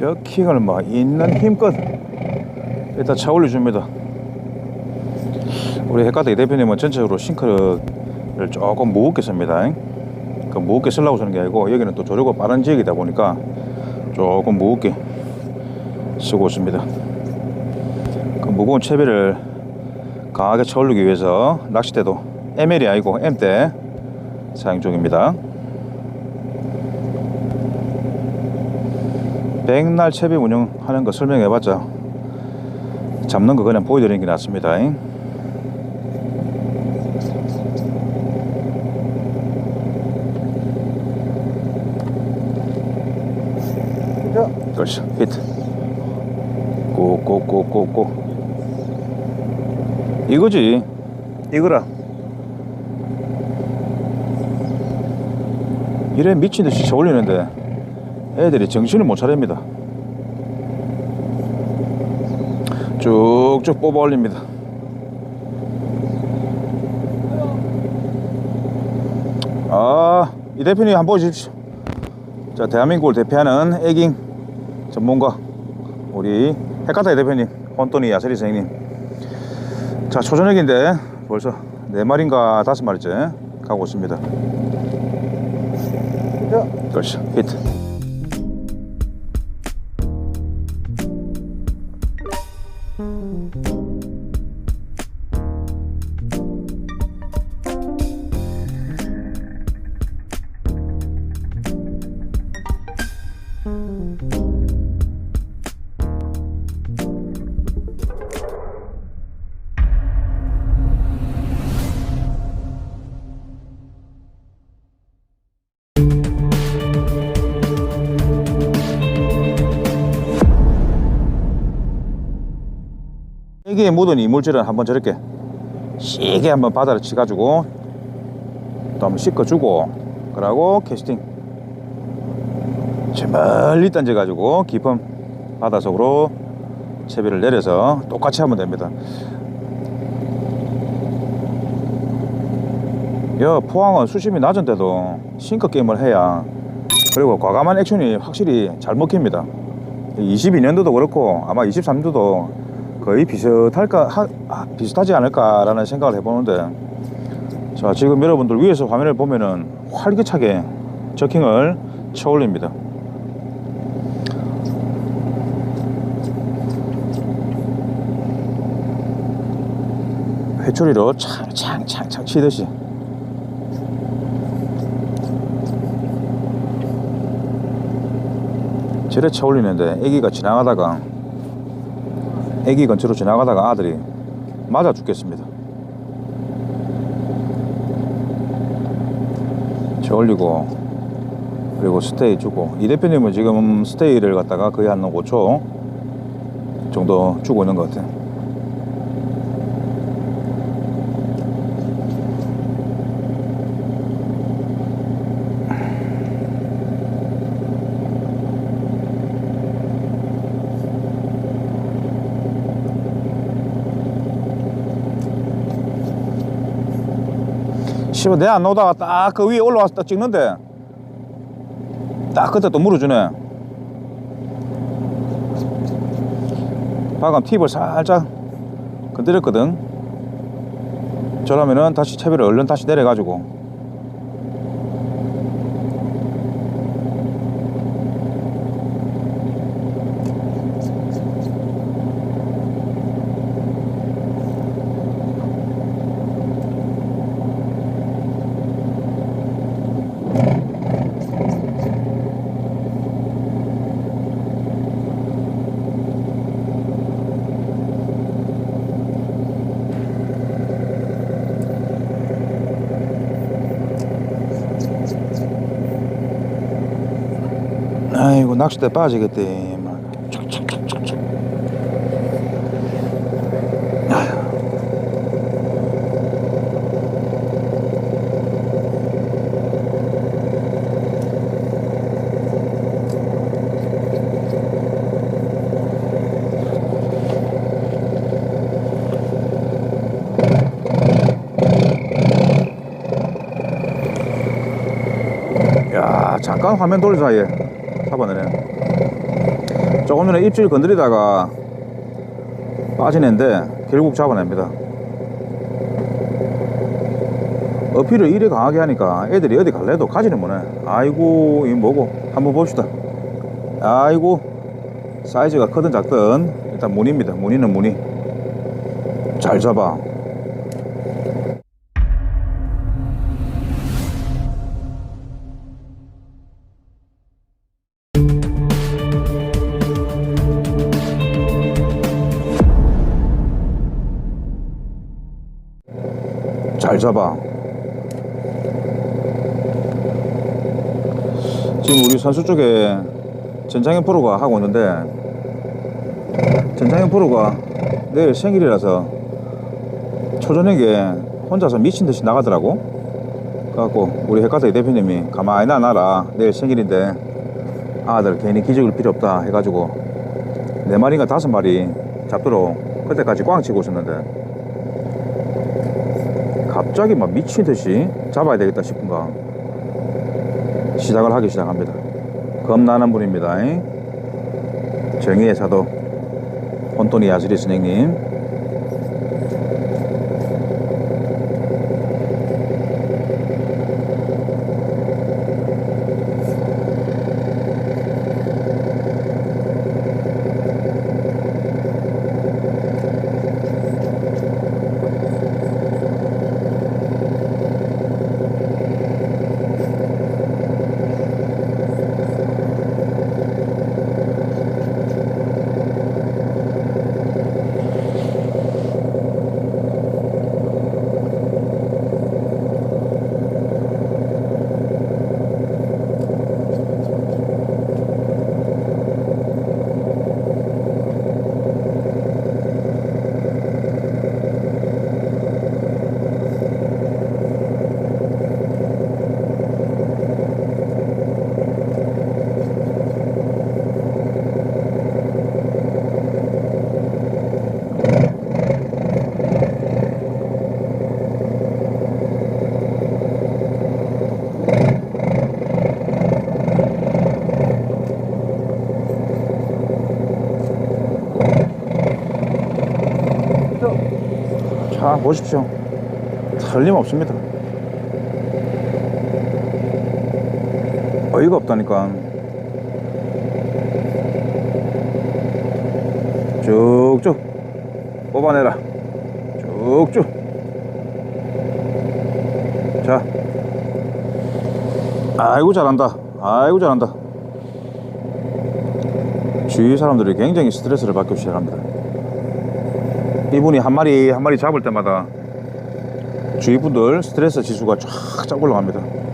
저킹을 막 있는 힘껏 일단 차 올려줍니다. 우리 헷가닥 대표님은 전체적으로 싱크를 조금 무겁게 씁니다. 그 무겁게 쓰려고 쓰는 게 아니고 여기는 또 조류가 빠른 지역이다 보니까 조금 무겁게 쓰고 있습니다. 그 무거운 채비를 강하게 쳐올리기 위해서 낚싯대도 ML이 아니고 M대 사용 중입니다. 백날 채비 운영하는 거 설명해봤자 잡는 거 그냥 보여드리는 게 낫습니다. 그렇죠. 히트. 꼭꼭꼭꼭꼭. 이거지. 이거라. 이래 미친 듯이 쳐 올리는데 애들이 정신을 못 차립니다. 쭉쭉 뽑아 올립니다. 아, 이 대표님 한번 보여주십시오. 자, 대한민국을 대표하는 애깅 전문가 우리 핵가타 대표님 혼돈이 야세리 선생님. 자, 초저녁인데 벌써 네 마리인가 다섯 마리째 가고 있습니다. 그렇죠, 히트. 이게 묻은 이물질은 한번 저렇게 시게 한번 바다를 치가지고 또 한번 씻어주고 그러고 캐스팅 저 멀리 던져가지고 깊은 바다 속으로 채비를 내려서 똑같이 하면 됩니다. 여 포항은 수심이 낮은데도 싱크 게임을 해야 그리고 과감한 액션이 확실히 잘 먹힙니다. 22년도도 그렇고 아마 23년도도 거의 비슷할까 하, 아, 비슷하지 않을까라는 생각을 해보는데 자 지금 여러분들 위에서 화면을 보면은 활기차게 저킹을 쳐올립니다. 회초리로 창창창창 치듯이 저래 쳐올리는데 애기가 지나가다가 애기 근처로 지나가다가 아들이 맞아 죽겠습니다. 저 올리고 그리고 스테이 주고 이 대표님은 지금 스테이를 갖다가 거의 한 5초 정도 주고 있는 것 같아요. 씨발 내 안 나오다가 딱 그 위에 올라와서 딱 찍는데 딱 그때 또 물어주네. 방금 팁을 살짝 건드렸거든. 저러면은 다시 채비를 얼른 다시 내려가지고 아 이고 낚싯대 빠지겠대 잠깐 화면 돌 사이에 잡아내네 조금 전에 입질 건드리다가 빠지는데 결국 잡아냅니다. 어필을 이래 강하게 하니까 애들이 어디 갈래도 가지는 못해. 아이고, 이 뭐고? 한번 봅시다. 아이고, 사이즈가 크든 작든 일단 무늬입니다. 무늬는 무늬. 잘 잡아. 잘 잡아. 지금 우리 선수 쪽에 전창현 프로가 하고 있는데 전창현 프로가 내일 생일이라서 초저녁에 혼자서 미친 듯이 나가더라고. 그래갖고 우리 핵가사기 대표님이 가만히 놔놔라. 내일 생일인데 아들 괜히 기죽을 필요 없다 해가지고 네 마리인가 다섯 마리 잡도록 그때까지 꽝 치고 있었는데 갑자기 막 미친 듯이 잡아야 되겠다 싶은가 시작을 하기 시작합니다. 겁나는 분입니다. 정의의 사도 혼돈이 야스리 선생님. 자 보십시오. 틀림없습니다. 어이가 없다니까. 쭉쭉 뽑아내라. 쭉쭉. 자. 아이고 잘한다. 아이고 잘한다. 주위 사람들이 굉장히 스트레스를 받기 시작합니다. 이분이 한 마리 한 마리 잡을 때마다 주위 분들 스트레스 지수가 쫙쫙 올라갑니다.